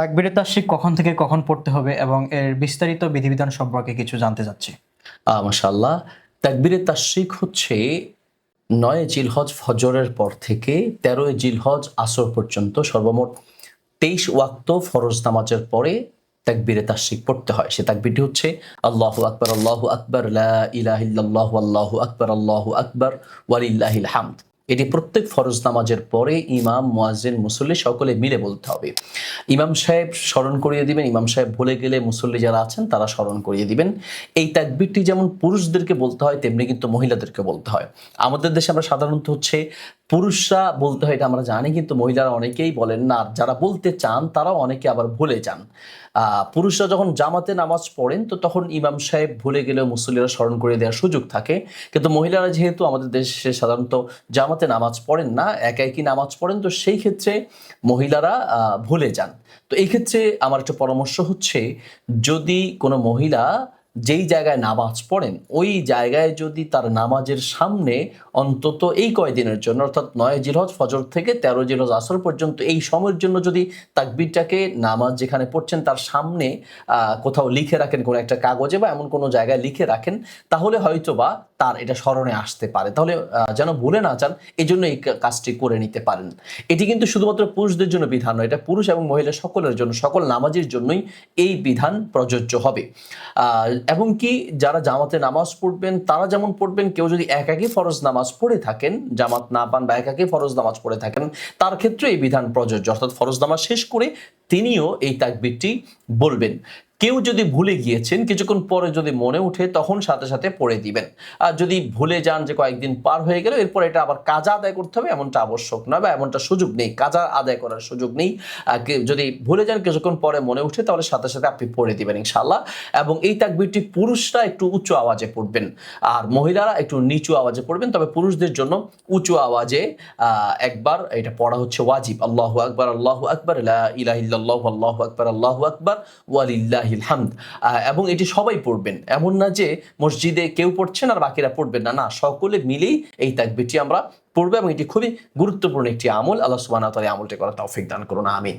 তাকবিরে তাশরিক কখন থেকে কখন পড়তে হবে এবং এর বিস্তারিত বিধিবিধান সম্পর্কে কিছু জানতে চাচ্ছি। মাশাল্লাহ তাকবিরে তাশরিক হচ্ছে নয় জিলহজ ফজরের পর থেকে তেরোই জিলহজ আসর পর্যন্ত সর্বমোট তেইশ ওয়াক্ত ফরজ নামাজের পরে তাকবিরে তাশরিক পড়তে হয়। সে তাকবিরটি হচ্ছে আল্লাহ আকবর আল্লাহ আকবর ইলাহা আল্লাহু আকবার আল্লাহু আকবার, ওয়ালিল্লাহিল হামদ। এটি প্রত্যেক ফরজ নামাজের পরে ইমাম মোয়াজিন মুসল্লি সকলে মিলে বলতে হবে। ইমাম সাহেব স্মরণ করিয়ে দিবেন, ইমাম সাহেব ভুলে গেলে মুসল্লি যারা আছেন তারা স্মরণ করিয়ে দিবেন। এই তাকবিরটি যেমন পুরুষদেরকে বলতে হয়, তেমনি কিন্তু মহিলাদেরকে বলতে হয়। আমাদের দেশে আমরা সাধারণত হচ্ছে পুরুষরা বলতে হয়, এটা আমরা জানি, কিন্তু মহিলারা অনেকেই বলেন না। যারা বলতে চান, তারাও অনেকে আবার ভুলে যান। পুরুষরা যখন জামাতে নামাজ পড়েন, তো তখন ইমাম সাহেব ভুলে গেলেও মুসল্লিরা স্মরণ করে দেওয়ার সুযোগ থাকে। কিন্তু মহিলারা যেহেতু আমাদের দেশে সাধারণত জামাতে নামাজ পড়েন না, একা একই নামাজ পড়েন, তো সেই ক্ষেত্রে মহিলারা ভুলে যান। তো এই ক্ষেত্রে আমার একটা পরামর্শ হচ্ছে, যদি কোনো মহিলা যেই জায়গায় নামাজ পড়েন, ওই জায়গায় যদি তার নামাজের সামনে অন্তত এই কয়দিনের জন্য, অর্থাৎ নয় জিরহজ ফজর থেকে তেরো জিরহজ আসর পর্যন্ত এই সময়ের জন্য যদি তাকবিরটাকে নামাজ যেখানে পড়ছেন তার সামনে কোথাও লিখে রাখেন কোনো একটা কাগজে বা এমন কোনো জায়গায় লিখে রাখেন, তাহলে হয়তো বা তার এটা স্মরণে আসতে পারে। তাহলে যেন ভুলে না যান এই জন্য এই কাজটি করে নিতে পারেন। এটি কিন্তু শুধুমাত্র পুরুষদের জন্য বিধান নয়, এটা পুরুষ এবং মহিলা সকলের জন্য, সকল নামাজের জন্যই এই বিধান প্রযোজ্য হবে। এবং কি যারা জামাতে নামাজ পড়বেন, তারা যেমন পড়বেন, কেউ যদি একাকি ফরজ নামাজ পড়ে থাকেন, জামাত না পান বা একাকি ফরজ নামাজ পড়ে থাকেন, তার ক্ষেত্রে এই বিধান প্রযোজ্য। অর্থাৎ ফরজ নামাজ শেষ করে তিনিও এই তাকবিরটি বলবেন। কেউ যদি ভুলে গিয়েছেন, কিছুক্ষণ পরে যদি মনে উঠে, তখন সাথে সাথে পড়ে দিবেন। আর যদি ভুলে যান যে কয়েকদিন পার হয়ে গেল, এরপর এটা আবার কাজা আদায় করতে হবে, এমনটা আবশ্যক নয় বা এমনটা সুযোগ নেই। কাজা আদায় করার সুযোগ নেই। যদি ভুলে যান, কিছুক্ষণ পরে মনে উঠে, তাহলে সাথে সাথে আপনি পড়ে দিবেন ইনশাল্লাহ এবং এই তাকবিরটি পুরুষরা একটু উচ্চ আওয়াজে পড়বেন, আর মহিলারা একটু নিচু আওয়াজে পড়বেন। তবে পুরুষদের জন্য উঁচু আওয়াজে একবার এটা পড়া হচ্ছে ওয়াজিব। আল্লাহু আকবার আল্লাহু আকবার, লা আল্লাহ আকবার, আল্লাহু আকবার ওয়ালিল্লাহিল হামদ। এবং এটি সবাই পড়বেন। এমন না যে মসজিদে কেউ পড়ছেন আর বাকিরা পড়বেন না। না, সকলে মিলেই এই তাকবিরটি আমরা পড়ব এবং এটি খুবই গুরুত্বপূর্ণ একটি আমল। আল্লাহ তাআলা আমলটি করা তৌফিক দান করুন। আমিন।